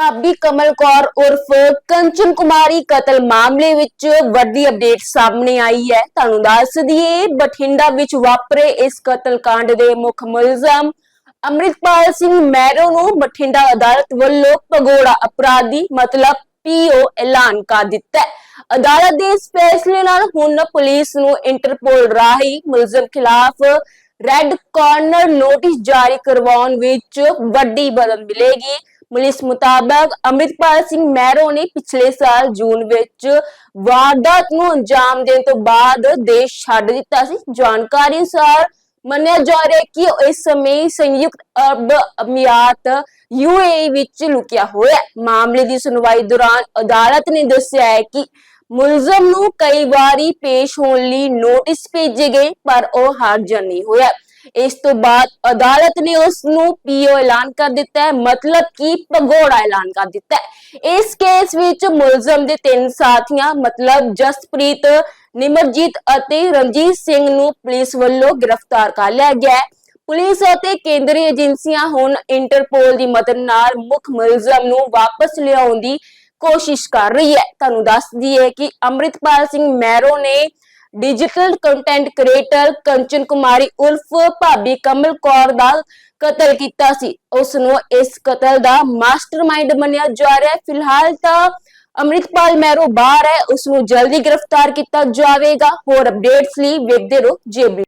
ਭਾਬੀ ਕਮਲ ਕੌਰ ਉਰਫ ਕੰਚਨ ਕੁਮਾਰੀ ਕਤਲ ਮਾਮਲੇ ਵਿੱਚ ਵੱਡੀ ਅਪਡੇਟ ਸਾਹਮਣੇ ਆਈ ਹੈ। ਤੁਹਾਨੂੰ ਦੱਸ ਦਈਏ, ਬਠਿੰਡਾ ਵਿੱਚ ਵਾਪਰੇ ਇਸ ਕਤਲकांड ਦੇ ਮੁੱਖ ਮੁਲਜ਼ਮ ਅੰਮ੍ਰਿਤਪਾਲ ਸਿੰਘ ਮੈਰੋ ਨੂੰ ਬਠਿੰਡਾ ਅਦਾਲਤ ਵੱਲੋਂ ਭਗੌੜਾ ਅਪਰਾਧੀ ਮਤਲਬ ਪੀਓ ਐਲਾਨ ਕਰ ਦਿੱਤਾ ਹੈ। ਅਦਾਲਤ ਦੇ ਇਸ ਫੈਸਲੇ ਨਾਲ ਹੁਣ ਪੁਲਿਸ ਨੂੰ ਇੰਟਰਪੋਲ ਰਾਹੀਂ ਮੁਲਜ਼ਮ ਖਿਲਾਫ ਰੈੱਡ ਕਾਰਨਰ ਨੋਟਿਸ ਜਾਰੀ ਕਰਵਾਉਣ ਵਿੱਚ ਵੱਡੀ ਮਦਦ ਮਿਲੇਗੀ। ਪੁਲਿਸ ਮੁਤਾਬਕ ਅੰਮ੍ਰਿਤਪਾਲ ਸਿੰਘ ਮਹਿਰੋ ਨੇ ਪਿਛਲੇ ਸਾਲ ਜੂਨ ਵਿੱਚ ਵਾਰਦਾਤ ਨੂੰ ਅੰਜਾਮ ਦੇਣ ਤੋਂ ਬਾਅਦ ਦੇਸ਼ ਛੱਡ ਦਿੱਤਾ ਸੀ। ਜਾਣਕਾਰੀ ਅਨੁਸਾਰ ਮੰਨਿਆ ਜਾ ਰਿਹਾ ਹੈ ਕਿ ਇਸ ਸਮੇਂ ਸੰਯੁਕਤ ਅਰਬ ਅਮੀਰਾਤ ਯੂਏਈ ਵਿੱਚ ਲੁਕਿਆ ਹੋਇਆ ਹੈ। ਮਾਮਲੇ ਦੀ ਸੁਣਵਾਈ ਦੌਰਾਨ ਅਦਾਲਤ ਨੇ ਦੱਸਿਆ ਹੈ ਕਿ ਮੁਲਜ਼ਮ ਨੂੰ ਕਈ ਵਾਰੀ ਪੇਸ਼ ਹੋਣ ਲਈ ਨੋਟਿਸ ਭੇਜੇ ਗਏ, ਪਰ ਉਹ ਹਾਜ਼ਰ ਨਹੀਂ ਹੋਇਆ। ਇਸ ਤੋਂ ਬਾਅਦ ਅਦਾਲਤ ਨੇ ਉਸ ਨੂੰ ਪੀਓ ਐਲਾਨ ਕਰ ਦਿੱਤਾ ਹੈ। ਮਤਲਬ ਕਿ ਭਗੌੜਾ ਐਲਾਨ ਕਰ ਦਿੱਤਾ ਹੈ। ਇਸ ਕੇਸ ਵਿੱਚ ਮੁਲਜ਼ਮ ਦੇ ਤਿੰਨ ਸਾਥੀਆਂ, ਮਤਲਬ ਜਸਪ੍ਰੀਤ, ਨਿਮਰਜੀਤ ਅਤੇ ਰਣਜੀਤ ਸਿੰਘ ਨੂੰ ਪੁਲਿਸ ਵੱਲੋਂ ਗ੍ਰਿਫਤਾਰ ਕਰ ਲਿਆ ਗਿਆ ਹੈ। ਪੁਲਿਸ ਅਤੇ ਕੇਂਦਰੀ ਏਜੰਸੀਆਂ ਹੁਣ ਇੰਟਰਪੋਲ ਦੀ ਮਦਦ ਨਾਲ ਮੁੱਖ ਮੁਲਜ਼ਮ ਨੂੰ ਵਾਪਸ ਲਿਆਉਣ ਦੀ ਕੋਸ਼ਿਸ਼ ਕਰ ਰਹੀ ਹੈ। ਤੁਹਾਨੂੰ ਦੱਸ ਦਈਏ ਕਿ ਅੰਮ੍ਰਿਤਪਾਲ ਸਿੰਘ ਮੈਰੋ ਨੇ digital content creator Kanchan Kumari ਉਲਫ ਭਾਬੀ ਕਮਲ ਕੌਰ ਦਾ ਕਤਲ ਕੀਤਾ ਸੀ। ਉਸ ਨੂੰ ਇਸ ਕਤਲ ਦਾ ਮਾਸਟਰਮਾਈਂਡ ਮੰਨਿਆ ਜਾ ਰਿਹਾ ਹੈ। ਫਿਲਹਾਲ ਤਾਂ ਅੰਮ੍ਰਿਤਪਾਲ ਮੈਰੋ ਬਾਹਰ ਹੈ। ਉਸ ਨੂੰ ਜਲਦੀ ਗ੍ਰਿਫਤਾਰ ਕੀਤਾ ਜਾਵੇਗਾ। ਹੋਰ ਅਪਡੇਟਸ ਲਈ ਵੇਖਦੇ ਰਹੋ ਜੇਬੀ